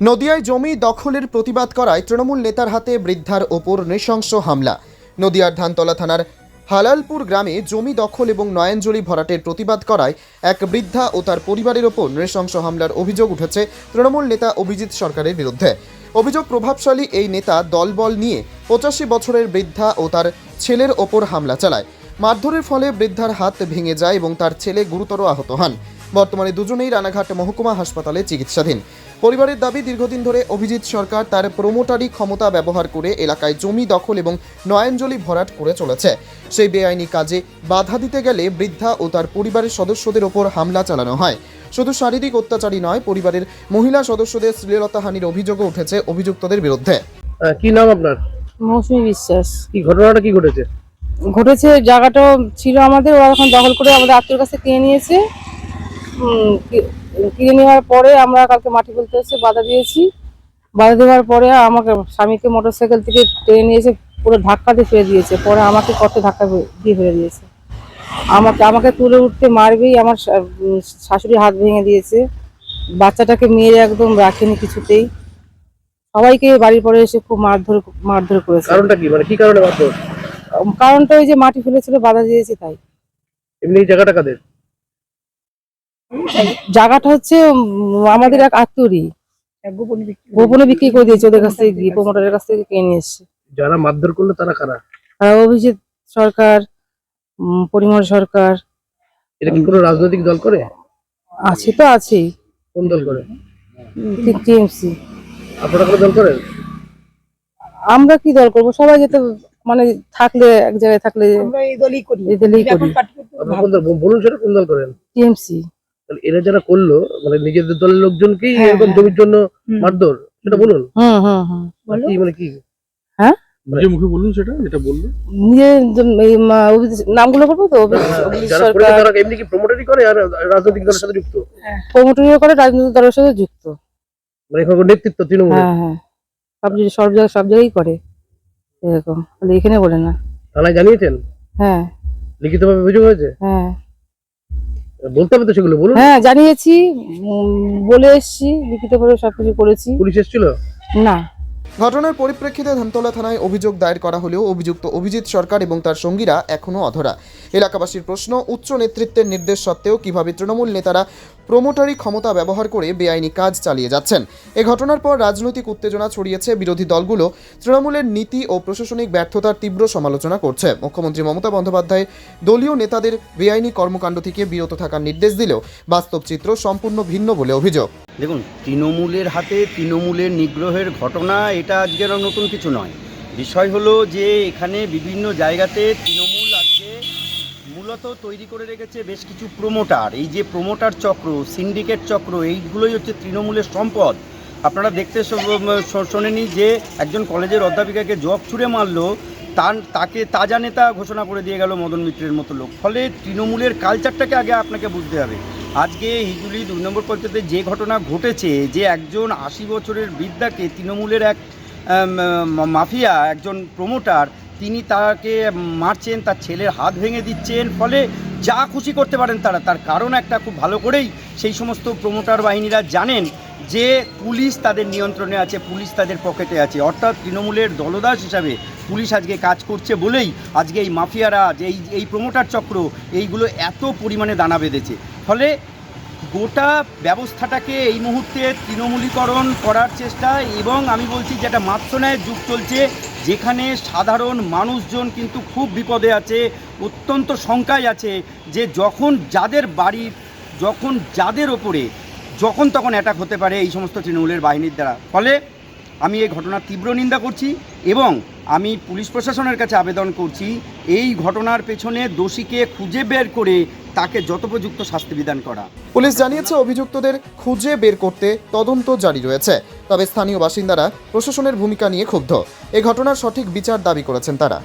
নদিয়ায় জমি দখলের প্রতিবাদ করায় তৃণমূল নেতার হাতে বৃদ্ধার ওপর নৃশংস হামলা। নদিয়ার ধানতলা থানার হালালপুর গ্রামে জমি দখল এবং নয়নজলি ভরাটের প্রতিবাদ করায় এক বৃদ্ধা ও তার পরিবারের ওপর নৃশংস হামলার অভিযোগ উঠেছে তৃণমূল নেতা অভিজিৎ সরকারের বিরুদ্ধে। অভিযোগ প্রভাবশালী এই নেতা দলবল নিয়ে পঁচাশি বছরের বৃদ্ধা ও তার ছেলের ওপর হামলা চালায়। মারধরের ফলে বৃদ্ধার হাত ভেঙে যায় এবং তার ছেলে গুরুতর আহত হন। বর্তমানে দুজনেই রানাঘাট মহকুমা হাসপাতালে চিকিৎসাধীন। পরিবারের দাবি দীর্ঘদিন ধরে অভিজিৎ সরকার তার প্রমোটারি ক্ষমতা ব্যবহার করে এলাকায় জমি দখল এবং নয়নজলি ভরাট করে চলেছে। সেই বেআইনি কাজে বাধা দিতে গেলে বৃদ্ধা ও তার পরিবারের সদস্যদের ওপর হামলা চালানো হয়। শুধু শারীরিক অত্যাচারই নয় পরিবারের মহিলা সদস্যদের শ্লীলতাহানির অভিযোগও উঠেছে অভিযুক্তদের বিরুদ্ধে। কি নাম আপনার? মৌসুমী বিশ্বাস। কি ঘটনাটা কি ঘটেছে? ঘটেছে জায়গাটা ছিল আমাদের ওরা এখন দখল করে আমাদের আত্মীয় কাছে কিনে নিয়েছে। কিনে নেওয়ার পরে আমরা কালকে মাটি ফেলতে এসে বাধা দিয়েছি। বাধা দেওয়ার পরে আমাকে স্বামীকে মোটর সাইকেল থেকে টেনে নিয়েছে পুরো ধাক্কা দিয়ে ফেলে দিয়েছে। পরে আমাকে কত ধাক্কা দিয়ে ফেলে দিয়েছে। আমাকে আমাকে তুলে উঠতে মারবেই আমার শাশুড়ি হাত ভেঙে দিয়েছে। বাচ্চাটাকে মেরে একদম রাখেনি কিছুতেই। সবাইকে বাড়ির পরে এসে খুব মারধর মারধর করেছে। কারণটা কি? মানে কি কারণে মারধর? কারণটা ওই যে মাটি ফেলেছিল বাধা দিয়েছি তাই। এমনি জায়গাটা কাদের? জায়গাটা হচ্ছে আমাদের এক আত্মীয়রই গোপনে বিক্রি করে দিয়েছে ওদের কাছ থেকে গিয়ে প্রমোটারের কাছ থেকে কিনে নিয়ে এসছে। যারা মারধর করল তারা কারা? আর অভিজিৎ সরকার উম, পরিমল সরকার। এটা কি কোনো রাজনৈতিক দল করে? আছে তো আছেই কোন দল করে? টিএমসি। আপনারা কোনো দল করেন? আমরা কি দল করব? সবাই যেতে মানে থাকলে এক জায়গায় থাকলে আমরা এই দলই করি। এই দলই করি। বলুন সেটা কোন দল করেন? টিএমসি। তাহলে এরা যারা করল মানে নিজেদের দলের লোকজনকেই হ্যাঁ, এরকম হ্যাঁ। জমির জন্য। মারধর সেটা বলুন। কি মানে কি? নিজে মুখে বলুন সেটা যেটা বলল। নামগুলো তো? অভিজিৎ হ্যাঁ, যারা এমনি কি প্রমোটারি করে আর রাজনৈতিক দলের সাথে যুক্ত? করে রাজনৈতিক দলের সাথে যুক্ত। মানে এখানে নেতৃত্ব তৃণমূল হ্যাঁ হ্যাঁ। সব জায়গায় সব জায়গায় সব জায়গায় করে এরকম। এখানে বলে না। থানায় জানিয়েছেন? হ্যাঁ। লিখিতভাবে অভিযোগ হয়েছে? হ্যাঁ। বলতে হবে তো সেগুলো বলুন। হ্যাঁ জানিয়েছি বলে এসেছি লিখিত করে সবকিছু করেছি। পুলিশ এসেছিল? না। ঘটনার পরিপ্রেক্ষিতে ধানতলা থানায় অভিযোগ দায়ের করা হলেও অভিযুক্ত অভিজিৎ সরকার এবং তার সঙ্গীরা এখনও অধরা। এলাকাবাসীর প্রশ্ন, উচ্চ নেতৃত্বের নির্দেশ সত্ত্বেও কীভাবে তৃণমূল নেতারা প্রমোটারি ক্ষমতা ব্যবহার করে বেআইনি কাজ চালিয়ে যাচ্ছেন? এ ঘটনার পর রাজনৈতিক উত্তেজনা ছড়িয়েছে বিরোধী দলগুলো। তৃণমূলের নীতি ও প্রশাসনিক ব্যর্থতার তীব্র সমালোচনা করছে। মুখ্যমন্ত্রী মমতা বন্দ্যোপাধ্যায় দলীয় নেতাদের বেআইনি কর্মকাণ্ড থেকে বিরত থাকার নির্দেশ দিলেও বাস্তব চিত্র সম্পূর্ণ ভিন্ন বলে অভিযোগ। দেখুন, তৃণমূলের হাতে তৃণমূলের নিগ্রহের ঘটনা, এটা আজকের নতুন কিছু নয়। বিষয় হলো যে এখানে বিভিন্ন জায়গাতে তৃণমূল আজকে মূলত তৈরি করে রেখেছে বেশ কিছু প্রোমোটার। এই যে প্রোমোটার চক্র, সিন্ডিকেট চক্র, এইগুলোই হচ্ছে তৃণমূলের সম্পদ। আপনারা দেখতে শোনেনি যে একজন কলেজের অধ্যাপিকাকে জব ছুঁড়ে মারলো, তার, তাকে তাজা নেতা ঘোষণা করে দিয়ে গেল মদন মিত্রের মতো লোক। ফলে তৃণমূলের কালচারটাকে আগে আপনাকে বুঝতে হবে। আজকে হিজুলি দুই নম্বর পঞ্চায়েতে যে ঘটনা ঘটেছে, যে একজন আশি বছরের বৃদ্ধাকে তৃণমূলের এক মাফিয়া, একজন প্রমোটার তিনি তাকে মারছেন, তার ছেলের হাত ভেঙে দিচ্ছেন, ফলে যা খুশি করতে পারেন তারা, তার কারণ একটা খুব ভালো করেই সেই সমস্ত প্রমোটার বাহিনীরা জানেন। যে পুলিশ তাদের নিয়ন্ত্রণে আছে, পুলিশ তাদের পকেটে আছে। অর্থাৎ তৃণমূলের দলদাস হিসাবে পুলিশ আজকে কাজ করছে বলেই আজকে এই মাফিয়ারা এই এই প্রমোটার চক্র, এইগুলো এত পরিমাণে দানা বেঁধেছে। ফলে গোটা ব্যবস্থাটাকে এই মুহূর্তে তৃণমূলীকরণ করার চেষ্টা এবং আমি বলছি যেটা মাৎসনায়ের যুগ চলছে, যেখানে সাধারণ মানুষজন কিন্তু খুব বিপদে আছে, অত্যন্ত শঙ্কায় আছে যে যখন যাদের বাড়ির, যখন যাদের ওপরে যখন তখন অ্যাটাক হতে পারে এই সমস্ত তৃণমূলের বাহিনীর দ্বারা। ফলে আমি এই ঘটনার তীব্র নিন্দা করছি এবং আমি পুলিশ প্রশাসনের কাছে আবেদন করছি, এই ঘটনার পেছনে দোষীকে খুঁজে বের করে তাকে যথোপযুক্ত শাস্তি বিধান করা। পুলিশ জানিয়েছে, অভিযুক্তদের খুঁজে বের করতে তদন্ত জারি রয়েছে, তবে স্থানীয় বাসিন্দারা প্রশাসনের ভূমিকা নিয়ে ক্ষুব্ধ। এ ঘটনার সঠিক বিচার দাবি করেছেন তারা।